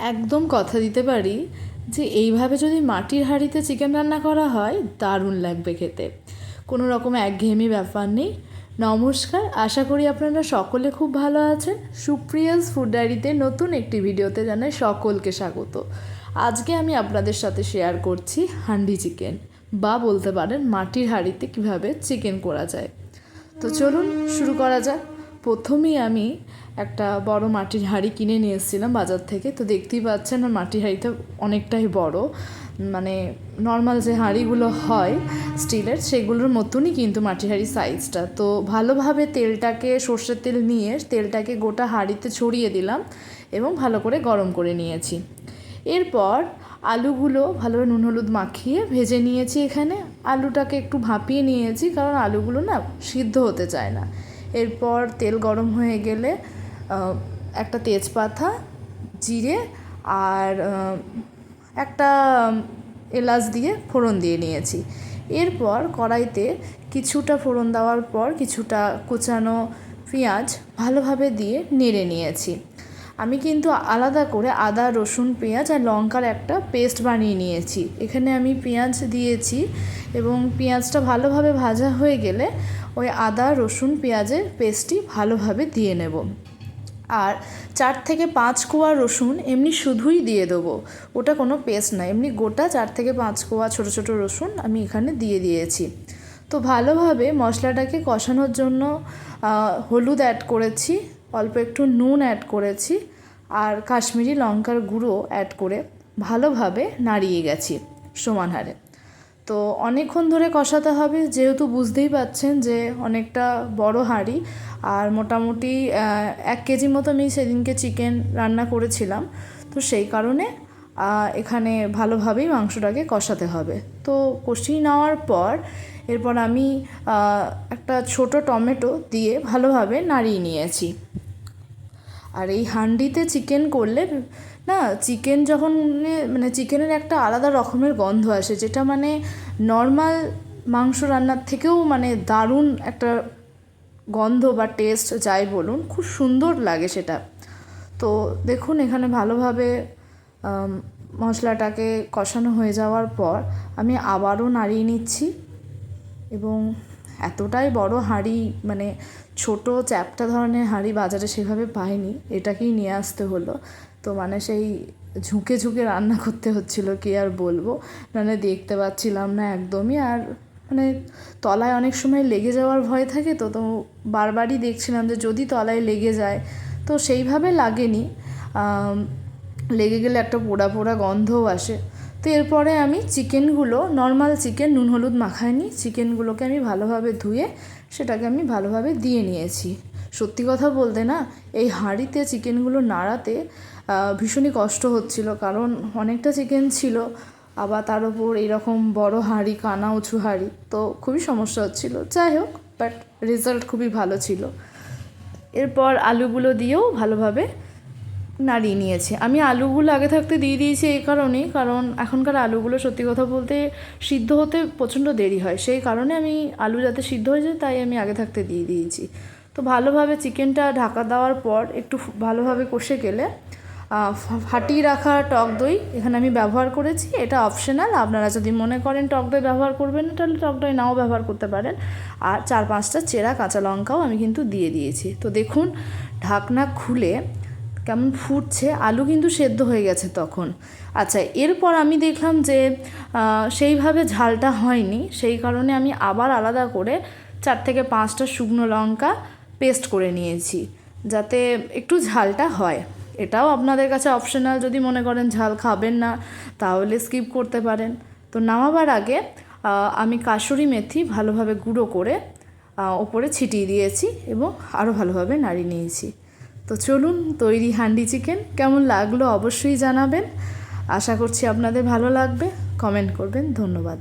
একদম কথা দিতে পারি যে এইভাবে যদি মাটির হাঁড়িতে চিকেন রান্না করা হয়, দারুণ লাগবে খেতে। কোনো রকম একঘেয়েমি ব্যাপার নেই। নমস্কার, আশা করি আপনারা সকলে খুব ভালো আছেন। সুপ্রিয়াস ফুড ডায়েরিতে নতুন একটি ভিডিওতে জানাই সকলকে স্বাগত। আজকে আমি আপনাদের সাথে শেয়ার করছি হান্ডি চিকেন, বা বলতে পারেন মাটির হাঁড়িতে কীভাবে চিকেন করা যায়। তো চলুন শুরু করা যাক। প্রথমেই আমি একটা বড় মাটির হাঁড়ি কিনে নিয়ে এসেছিলাম বাজার থেকে। তো দেখতেই পাচ্ছেন, আর মাটির হাঁড়িটা অনেকটাই বড়। মানে নর্মাল যে হাঁড়িগুলো হয় স্টিলের, সেগুলোর মতনই কিন্তু মাটির হাঁড়ির সাইজটা তো ভালোভাবে তেলটাকে, সর্ষের তেল নিয়ে তেলটাকে গোটা হাঁড়িতে ছড়িয়ে দিলাম এবং ভালো করে গরম করে নিয়েছি। এরপর আলুগুলো ভালোভাবে নুন, হলুদ মাখিয়ে ভেজে নিয়েছি এখানে। আলুটাকে একটু ভাপিয়ে নিয়েছি, কারণ আলুগুলো না সিদ্ধ হতে চায় না। এরপর তেল গরম হয়ে গেলে একটা তেজপাতা, জিরে আর একটা এলাচ দিয়ে ফোড়ন দিয়ে নিয়েছি। এরপর কড়াইতে কিছুটা ফোড়ন দেওয়ার পর কিছুটা কুচানো পেঁয়াজ ভালোভাবে দিয়ে নেড়ে নিয়েছি। আমি কিন্তু আলাদা করে আদা, রসুন, পেঁয়াজ আর লঙ্কার একটা পেস্ট বানিয়ে নিয়েছি। এখানে আমি পেঁয়াজ দিয়েছি এবং পেঁয়াজটা ভালোভাবে ভাজা হয়ে গেলে ওই আদা, রসুন, পেঁয়াজের পেস্টটি ভালোভাবে দিয়ে নেব। আর চার থেকে পাঁচ কোয়া রসুন এমনি শুধুই দিয়ে দেবো। ওটা কোনো পেস্ট না, এমনি গোটা চার থেকে পাঁচ কোয়া ছোটো ছোটো রসুন আমি এখানে দিয়ে দিয়েছি। তো ভালোভাবে মশলাটাকে কষানোর জন্য হলুদ অ্যাড করেছি, অল্প একটু নুন অ্যাড করেছি আর কাশ্মীরি লঙ্কার গুঁড়ো অ্যাড করে ভালোভাবে নাড়িয়ে গেছি সমান হারে। তো অনেকক্ষণ ধরে কষাতে হবে, যেহেতু বুঝতেই পাচ্ছেন যে অনেকটা বড় হাঁড়ি। আর মোটামুটি এক কেজি মতো আমি সেদিনকে চিকেন রান্না করেছিলাম। তো সেই কারণে এখানে ভালোভাবেই মাংসটাকে কষাতে হবে। তো কষিয়ে নেওয়ার পর, এরপর আমি একটা ছোট টমেটো দিয়ে ভালোভাবে নাড়িয়ে নিয়েছি। আর এই হান্ডিতে চিকেন করলে না চিকেন যখন মানে- চিকেনের একটা আলাদা রকমের গন্ধ আসে, যেটা মানে নর্মাল মাংস রান্নার থেকেও মানে দারুণ একটা গন্ধ বা টেস্ট যাই বলুন, খুব সুন্দর লাগে সেটা। তো দেখুন, এখানে ভালোভাবে মশলাটাকে কষানো হয়ে যাওয়ার পর আমি আবারও নাড়িয়ে নিচ্ছি এবং এতটাই বড় হাঁড়ি মানে ছোট চ্যাপ্টা ধরনের হাঁড়ি বাজারে সেভাবে পাইনি, এটাকেই নিয়ে আসতে হলো। তো মানে সেই ঝুঁকে ঝুঁকে রান্না করতে হচ্ছিল, কি আর বলব? মানে দেখতে পাচ্ছিলাম না একদমই। আর মানে তলায় অনেক সময় লেগে যাওয়ার ভয় থাকে তো তো বারবারই দেখছিলাম যে যদি তলায় লেগে যায়, তো সেইভাবে লাগেনি। লেগে গেলে একটা পোড়া পোড়া গন্ধও আসে। তো এরপরে আমি চিকেনগুলো, নর্মাল চিকেন, নুন হলুদ মাখাইনি, চিকেনগুলোকে আমি ভালোভাবে ধুয়ে সেটাকে আমি ভালোভাবে দিয়ে নিয়েছি। সত্যি কথা বলতে না, এই হাঁড়িতে চিকেনগুলো নাড়াতে ভীষণই কষ্ট হচ্ছিল। কারণ অনেকটা চিকেন ছিল, আবার তার উপর এরকম বড় হাঁড়ি, কানা উঁচু হাঁড়ি, তো খুবই সমস্যা হচ্ছিল। যাই হোক বাট রেজাল্ট খুবই ভালো ছিল। এরপর আলুগুলো দিয়েও ভালোভাবে নাড়িয়ে নিয়েছি। আমি আলুগুলো আগে থাকতে দিয়ে দিয়েছি এই কারণেই, কারণ এখনকার আলুগুলো সত্যি কথা বলতে সিদ্ধ হতে প্রচণ্ড দেরি হয়। সেই কারণে আমি আলু যাতে সিদ্ধ হয়ে যায়, তাই আমি আগে থাকতে দিয়ে দিয়েছি। তো ভালোভাবে চিকেনটা ঢাকা দেওয়ার পর একটু ভালোভাবে কষে গেলে ফাটিয়ে রাখা টক দই এখানে আমি ব্যবহার করেছি। এটা অপশনাল আপনারা যদি মনে করেন টক দই ব্যবহার করবেন না, তাহলে টক দই নাও ব্যবহার করতে পারেন। আর চার পাঁচটা চেরা কাঁচা লঙ্কাও আমি কিন্তু দিয়ে দিয়েছি। তো দেখুন ঢাকনা খুলে কেমন ফুটছে আলু কিন্তু সেদ্ধ হয়ে গেছে তখন। আচ্ছা এরপর আমি দেখলাম যে সেইভাবে ঝালটা হয়নি সেই কারণে আমি আবার আলাদা করে চার থেকে পাঁচটা শুকনো লঙ্কা পেস্ট করে নিয়েছি, যাতে একটু ঝালটা হয়। এটাও আপনাদের কাছে অপশনাল যদি মনে করেন ঝাল খাবেন না, তাহলে স্কিপ করতে পারেন। তো নামাবার আগে আমি কাসুরি মেথি ভালোভাবে গুঁড়ো করে ওপরে ছিটিয়ে দিয়েছি এবং আরও ভালোভাবে নাড়িয়ে নিয়েছি। তো চলুন, তৈরি হান্ডি চিকেন কেমন লাগল অবশ্যই জানাবেন। আশা করছি আপনাদের ভালো লাগবে। কমেন্ট করবেন। ধন্যবাদ।